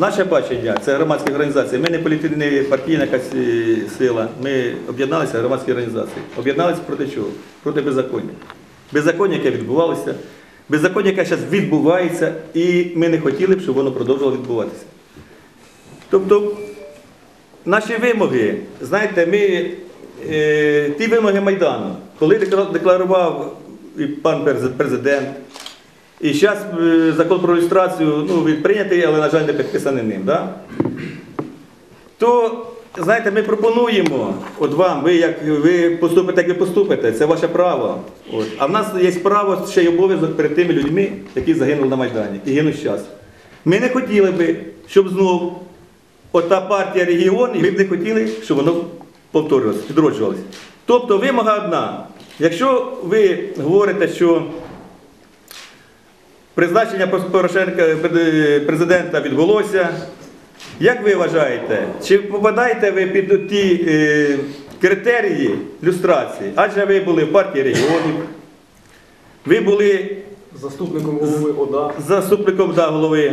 Наше бачення це громадські організації. Ми не політична партійна е, сила. Ми об'єдналися громадські організації. Об'єдналися проти чого? Проти беззаконня. Беззаконня, яке відбувалося, беззаконня, яке зараз відбувається, і ми не хотіли б, щоб воно продовжувало відбуватися. Тобто, наші вимоги, знаєте, ми е, ті вимоги Майдану, коли декларував і пан президент, і зараз закон про ілюстрацію ну, прийнятий, але, на жаль, не підписаний ним. Да? То, знаєте, ми пропонуємо от вам, ви як ви поступите, як ви поступите, це ваше право. От. А в нас є право ще й обов'язок перед тими людьми, які загинули на Майдані і гинуть зараз. Ми не хотіли би, щоб знов ота партія регіонів, ми б не хотіли, щоб воно повторювалося, відроджувалося. Тобто вимога одна. Якщо ви говорите, що призначення Порошенка е, президента відбулося, як ви вважаєте, чи попадаєте ви під ті е, критерії люстрації? Адже ви були в партії регіонів, ви були Заступником голови ОДА. заступником да, голови.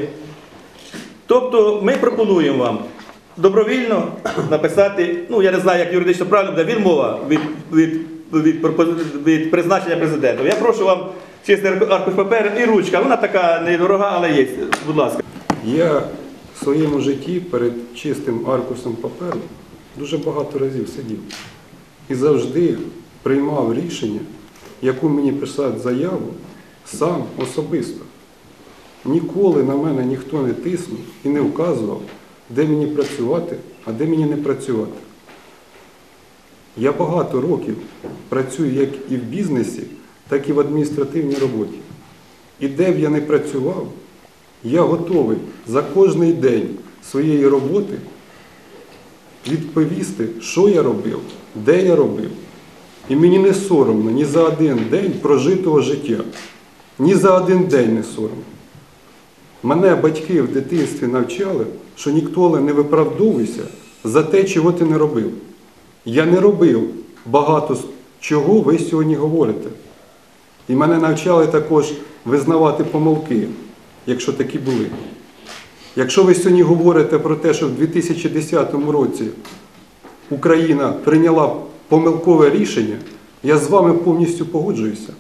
Тобто ми пропонуємо вам добровільно написати, ну я не знаю, як юридично правильно буде, відмова від, від, від, пропози- від призначення президента. Я прошу вам чистий аркуш паперу і ручка. Вона така недорога, але є. Будь ласка. Я в своєму житті перед чистим аркусом паперу дуже багато разів сидів і завжди приймав рішення, яку мені писати заяву сам особисто. Ніколи на мене ніхто не тиснув і не вказував, де мені працювати, а де мені не працювати. Я багато років працюю як і в бізнесі, так і в адміністративній роботі. І де б я не працював, я готовий за кожний день своєї роботи відповісти, що я робив, де я робив. І мені не соромно ні за один день прожитого життя, ні за один день не соромно. Мене батьки в дитинстві навчали, що ніколи не виправдовуйся за те, чого ти не робив. Я не робив багато чого ви сьогодні говорите. І мене навчали також визнавати помилки, якщо такі були. Якщо ви сьогодні говорите про те, що в 2010 році Україна прийняла помилкове рішення, я з вами повністю погоджуюся.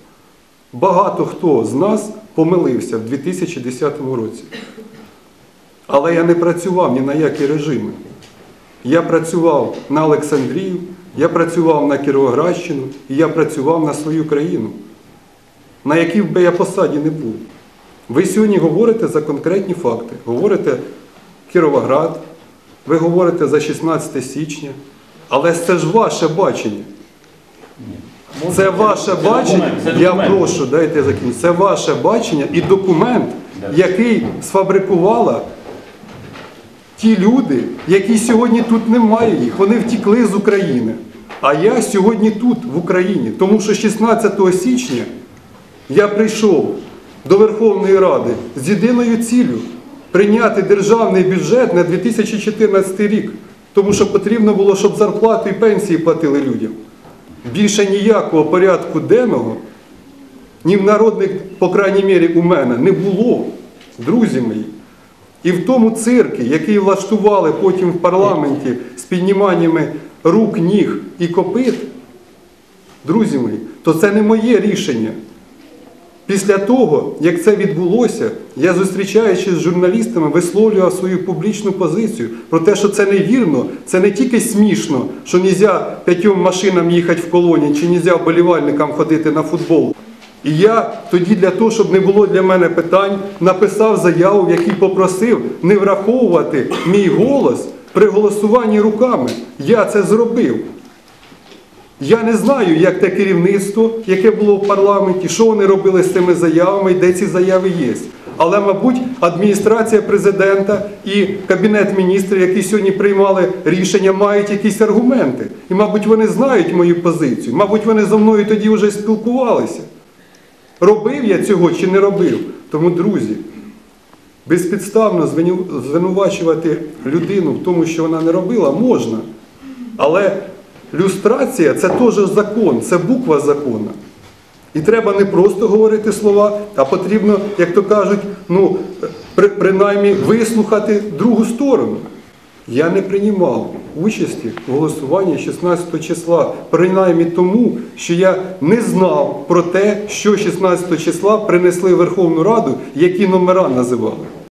Багато хто з нас помилився в 2010 році. Але я не працював ні на які режими. Я працював на Олександрію, я працював на Кіровоградщину і я працював на свою країну, на якій би я посаді не був. Ви сьогодні говорите за конкретні факти. Говорите Кіровоград, ви говорите за 16 січня, але це ж ваше бачення. Це ваше бачення, я прошу, дайте я закінчу. Це ваше бачення і документ, який сфабрикувала ті люди, які сьогодні тут немає їх, вони втікли з України. А я сьогодні тут, в Україні, тому що 16 січня я прийшов до Верховної Ради з єдиною ціллю прийняти державний бюджет на 2014 рік, тому що потрібно було, щоб зарплату і пенсії платили людям. Більше ніякого порядку денного, ні в народних, по крайній мірі, у мене не було, друзі мої. І в тому циркі, який влаштували потім в парламенті з підніманнями рук, ніг і копит, друзі мої, то це не моє рішення. Після того, як це відбулося, я зустрічаючись з журналістами, висловлював свою публічну позицію про те, що це невірно, це не тільки смішно, що не можна п'ятьом машинам їхати в колоні, чи не можна вболівальникам ходити на футбол. І я тоді для того, щоб не було для мене питань, написав заяву, в якій попросив не враховувати мій голос при голосуванні руками. Я це зробив. Я не знаю, як те керівництво, яке було в парламенті, що вони робили з цими заявами і де ці заяви є. Але, мабуть, адміністрація президента і кабінет міністрів, які сьогодні приймали рішення, мають якісь аргументи. І, мабуть, вони знають мою позицію. Мабуть, вони зі мною тоді вже спілкувалися. Робив я цього чи не робив? Тому, друзі, безпідставно звинувачувати людину в тому, що вона не робила, можна. Але люстрація це теж закон, це буква закону. І треба не просто говорити слова, а потрібно, як то кажуть, ну, при, принаймні вислухати другу сторону. Я не приймав участі в голосуванні 16 числа, принаймні тому, що я не знав про те, що 16 числа принесли в Верховну Раду, які номера називали.